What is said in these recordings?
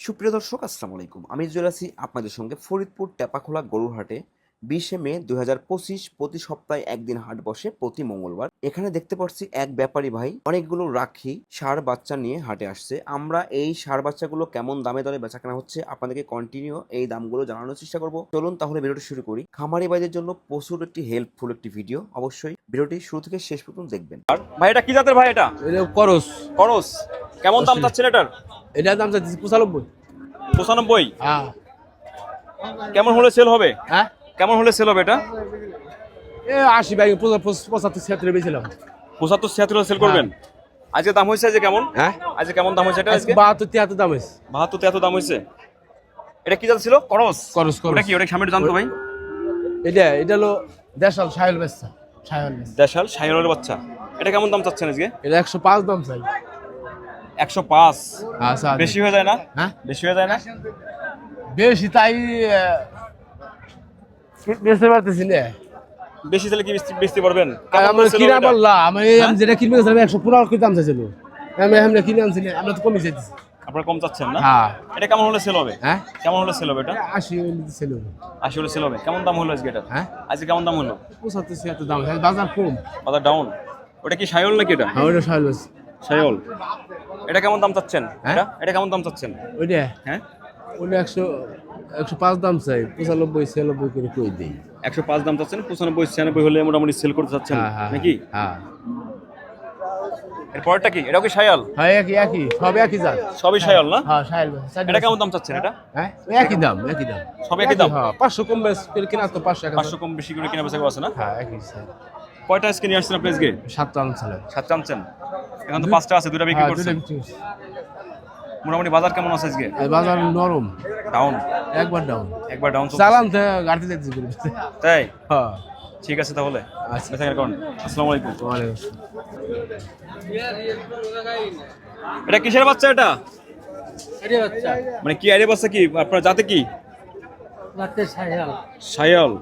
সুপ্রিয় দর্শক আসসালামু আলাইকুম। আমি আছি আপনাদের সঙ্গে ফরিদপুর টেপাখোলা গরুরহাটে। বিশে মে দুই হাজার পঁচিশ প্রতি সপ্তাহে একদিন হাট বসে প্রতি মঙ্গলবার। এখানে দেখতে পাচ্ছি এক ব্যাপারী ভাই অনেকগুলো রাখি সার বাচ্চা নিয়ে হাটে আসছে। আমরা এই সার বাচ্চাগুলো কেমন দামে দরে বেচা কেনা হচ্ছে আপনাদেরকে কন্টিনিউ এই দামগুলো জানানোর চেষ্টা করব। চলুন তাহলে ভিডিওটি শুরু করি। খামারি ভাইদের জন্য প্রচুর একটি হেল্পফুল একটি ভিডিও অবশ্যই ভিডিওটি শুরু থেকে শেষ পর্যন্ত দেখবেন। আর ভাই এটা কি জাতের ভাই এটা? এটা করস। খরচ কেমন দাম চাচ্ছেন এটার? এটার দাম চাচ্ছি পঁচানব্বই। পঁচানব্বই? হ্যাঁ। কেমন হলে সেল হবে? হ্যাঁ? কেমন হলে সেল হবে এটা? এ আশি ব্যাগ পঁচাত্তর ছিয়াত্তর বেছিলাম পঁচাত্তর ছিয়াত্তর সেল করবেন? আজকে দাম হয়েছে আজকে কেমন? হ্যাঁ। আজকে কেমন দাম হয়েছে এটা আজকে বাহাত্তর তিয়াত্তর দাম হয়েছে। বাহাত্তর তেহাত্তর দাম হয়েছে? এটা কি জাত ছিল? করস। করস করস। ওটা কি ওটা সামনে জানতো ভাই? এটা এটা হলো দেশাল সাহেল বেচা সাহেল দেশাল শাহিনের বাচ্চা। এটা কেমন দাম চাচ্ছেন আজকে? এটা একশো পাঁচ দাম চাই। একশো পাঁচ। আচ্ছা বেশি হয়ে যায় না? হ্যাঁ? বেশি হয়ে যায় না? বেশি তাই বেচতে পারতেছি না। বেশি তাহলে কি বেচতে- পারবেন? আমরা কিনা হবে এটা? পারলাম আমি আমি যেটা কিনবে গেছিলাম একশো পনেরো কি দাম চাইছিল। আমি আমরা কিনে আনছি না আমরা তো কমে চাইতেছি। আপনারা কম চাচ্ছেন না? হ্যাঁ। এটা কেমন হলে সেল হবে? হ্যাঁ? কেমন হলে সেল হবে এটা? আশি ছিল আশি হলে সেল হবে। কেমন দাম হলো আজকে এটা? হ্যাঁ? আজকে কেমন দাম হলো? পঁচাত্তর ছিয়াত্তর দাম। বাজার কম। বাজার ডাউন ওটা কি সায়ল নাকি এটা? হ্যাঁ ওটা সাহেল বেচা সায়ল এটা কেমন দাম চাচ্ছেন? হ্যাঁ? এটা? এটা কেমন দাম চাচ্ছেন? ওইটা হ্যাঁ? ওটা একশো একশো পাঁচ দাম চাই পঁচানব্বই ছিয়ানব্বই করে কই দিই? একশো পাঁচ দাম চাচ্ছেন পঁচানব্বই ছিয়ানব্বই হলে মোটামুটি সেল করতে চাচ্ছেন হ্যাঁ হ্যাঁ নাকি? হ্যাঁ। এর পরেরটা কি? এটাও কি সায়াল হ্যাঁ একই একই সব একই জাত। সবই সায়াল না? হ্যাঁ সাহেল এটা কেমন দাম চাচ্ছেন এটা? হ্যাঁ একই দাম একই দাম। সব একই দাম? হ্যাঁ পাঁচশো কম বেশ করে কিনা তো পাঁচশো পাঁচশো কম বেশি করে কিনা বেচা আছে না? হ্যাঁ একই। কয়টা আজকে নিয়ে আসছেন আপনি আজকে? সাতটা চালে সাতটা আনছেন? এখন তো পাঁচটা আছে দুটা বিক্রি হ্যাঁ বিক্রি করছি। মোটামুটি বাজার কেমন আছে আজকে? বাজার নরম। ডাউন একবার ডাউন একবার ডাউন চালান গাড়িতে যাচ্ছি তাই? হ্যাঁ। ঠিক আছে তাহলে। আচ্ছা। আসসালামু আলাইকুম। ওয়ালাইকুম আসসালাম। এটা কিসের বাচ্চা এটা? মানে কি আইডিয়া বাচ্চা কি? আপনার জাতে কি? সায়াল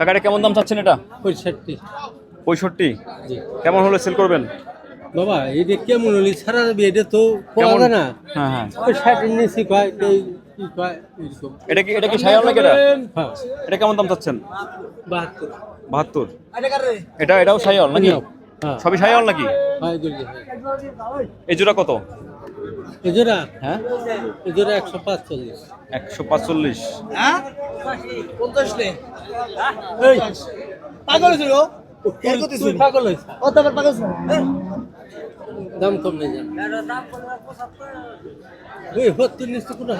কাকা এটা কেমন দাম চাচ্ছেন এটা? পঁয়ষট্টি। পঁয়ষট্টি? কেমন হলে সেল করবেন? বাবা এটা কেমন হলি ছাড়া যাবে? এটা তো পাওয়া যায় না হ্যাঁ হ্যাঁ। ওই ষাটের নিচে কয় কেউ কি কয় এটা কি এটা কি সায়াল নাকি এটা? হ্যাঁ। এটা কেমন দাম চাচ্ছেন? বাহাত্তর। বাহাত্তর? এটা এটাও সায়াল নাকি? হ্যাঁ। সবই সায়াল নাকি? হয়। এই জোড়া কত? এজোড়া হ্যাঁ? এজোড়া একশো পাঁচচল্লিশ। একশো পাঁচচল্লিশ। তুই পাগল হয়েছে দাম কম নেই কোনো